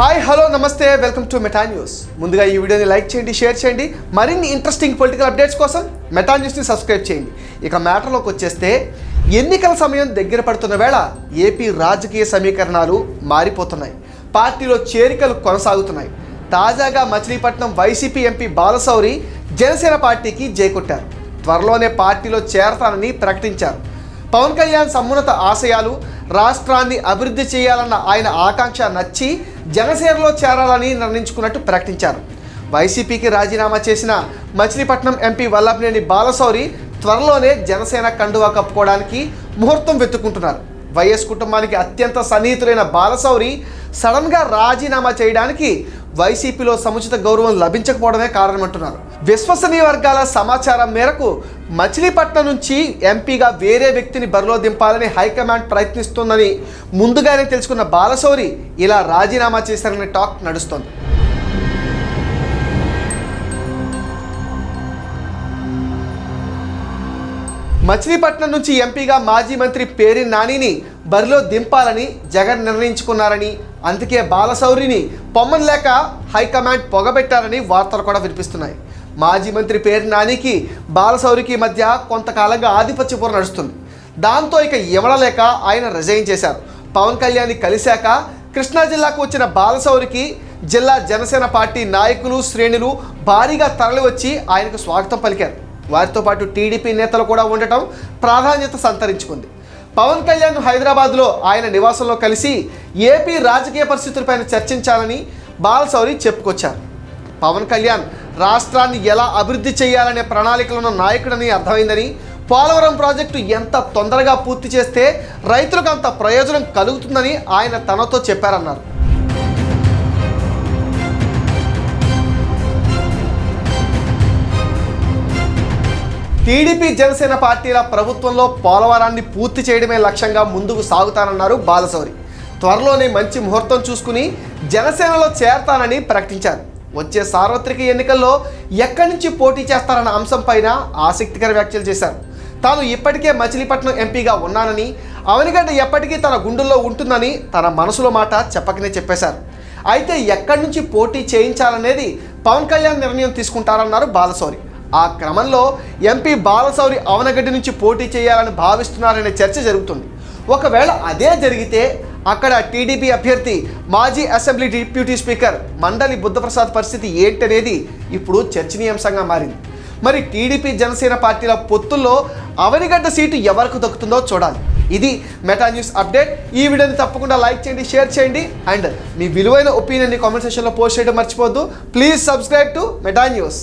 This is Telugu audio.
హాయ్ హలో నమస్తే. Welcome to meta news. ముందుగా ఈ వీడియోని లైక్ చేయండి షేర్ చేయండి. మరిన్ని ఇంట్రెస్టింగ్ పొలిటికల్ అప్డేట్స్ కోసం మెటా న్యూస్ని సబ్స్క్రైబ్ చేయండి. ఇక మ్యాటర్లోకి వచ్చేస్తే ఎన్నికల సమయం దగ్గర పడుతున్న వేళ ఏపీ రాజకీయ సమీకరణాలు మారిపోతున్నాయి. పార్టీలో చేరికలు కొనసాగుతున్నాయి. తాజాగా మచిలీపట్నం వైసీపీ ఎంపీ బాలశౌరి జనసేన పార్టీకి జైకొట్టారు. త్వరలోనే పార్టీలో చేరతానని ప్రకటించారు. పవన్ కళ్యాణ్ సమున్నత ఆశయాలు రాష్ట్రాన్ని అభివృద్ధి చేయాలన్న ఆయన ఆకాంక్ష నచ్చి జనసేనలో చేరాలని నిర్ణయించుకున్నట్టు ప్రకటించారు. వైసీపీకి రాజీనామా చేసిన మచిలీపట్నం ఎంపీ వల్లభనేని బాలశౌరి త్వరలోనే జనసేన కండువా కప్పుకోవడానికి ముహూర్తం వెతుక్కుంటున్నారు. వైఎస్ కుటుంబానికి అత్యంత సన్నిహితులైన బాలశౌరి సడన్గా రాజీనామా చేయడానికి వైసీపీలో సముచిత గౌరవం లభించకపోవడమే కారణమంటున్నారు. విశ్వసనీయ వర్గాల సమాచారం మేరకు మచిలీపట్నం నుంచి ఎంపీగా వేరే వ్యక్తిని బరిలో దింపాలని హైకమాండ్ ప్రయత్నిస్తోందని ముందుగానే తెలుసుకున్న బాలశౌరి ఇలా రాజీనామా చేశారనే టాక్ నడుస్తోంది. మచిలీపట్నం నుంచి ఎంపీగా మాజీ మంత్రి పేరి నానిని బరిలో దింపాలని జగన్ నిర్ణయించుకున్నారని అందుకే బాలశౌరిని పొమ్మన్ లేక హైకమాండ్ పొగబెట్టారని వార్తలు కూడా వినిపిస్తున్నాయి. మాజీ మంత్రి పేరు నానికి బాలశౌరికి మధ్య కొంతకాలంగా ఆధిపత్య పోరు నడుస్తుంది. దాంతో ఇక ఇవ్వడలేక ఆయన రిజైన్ చేశారు. పవన్ కళ్యాణ్ కలిశాక కృష్ణా జిల్లాకు వచ్చిన బాలశౌరికి జిల్లా జనసేన పార్టీ నాయకులు శ్రేణులు భారీగా తరలివచ్చి ఆయనకు స్వాగతం పలికారు. వారితో పాటు టీడీపీ నేతలు కూడా ఉండటం ప్రాధాన్యత సంతరించుకుంది. పవన్ కళ్యాణ్ హైదరాబాద్లో ఆయన నివాసంలో కలిసి ఏపీ రాజకీయ పరిస్థితులపైన చర్చించాలని బాలశౌరి చెప్పుకొచ్చారు. పవన్ కళ్యాణ్ రాష్ట్రాన్ని ఎలా అభివృద్ధి చేయాలనే ప్రణాళికలున్న నాయకుడని అర్థమైందని పోలవరం ప్రాజెక్టు ఎంత తొందరగా పూర్తి చేస్తే రైతులకు అంత ప్రయోజనం కలుగుతుందని ఆయన తనతో చెప్పారన్నారు. టీడీపీ జనసేన పార్టీల ప్రభుత్వంలో పోలవరాన్ని పూర్తి చేయడమే లక్ష్యంగా ముందుకు సాగుతానన్నారు బాలశౌరి త్వరలోనే మంచి ముహూర్తం చూసుకుని జనసేనలో చేరతానని ప్రకటించారు. వచ్చే సార్వత్రిక ఎన్నికల్లో ఎక్కడి నుంచి పోటీ చేస్తారన్న అంశంపైన ఆసక్తికర వ్యాఖ్యలు చేశారు. తాను ఇప్పటికే మచిలీపట్నం ఎంపీగా ఉన్నానని అవనిగడ్డ ఎప్పటికీ తన గుండెల్లో ఉంటుందని తన మనసులో మాట చెప్పకనే చెప్పేశారు. అయితే ఎక్కడి నుంచి పోటీ చేయించాలనేది పవన్ కళ్యాణ్ నిర్ణయం తీసుకుంటారన్నారు బాలశౌరి ఆ క్రమంలో ఎంపీ బాలసౌరి అవనగడ్డి నుంచి పోటీ చేయాలని భావిస్తున్నారనే చర్చ జరుగుతుంది. ఒకవేళ అదే జరిగితే అక్కడ టీడీపీ అభ్యర్థి మాజీ అసెంబ్లీ డిప్యూటీ స్పీకర్ మండలి బుద్ధప్రసాద్ పరిస్థితి ఏంటనేది ఇప్పుడు చర్చనీయాంశంగా మారింది. మరి టీడీపీ జనసేన పార్టీల పొత్తుల్లో అవనిగడ్డ సీటు ఎవరికి దక్కుతుందో చూడాలి. ఇది మెటా న్యూస్ అప్డేట్. ఈ వీడియోని తప్పకుండా లైక్ చేయండి షేర్ చేయండి అండ్ మీ విలువైన ఒపీనియన్ని కామెంట్ సెక్షన్లో పోస్ట్ చేయడం మర్చిపోద్దు please subscribe to meta news.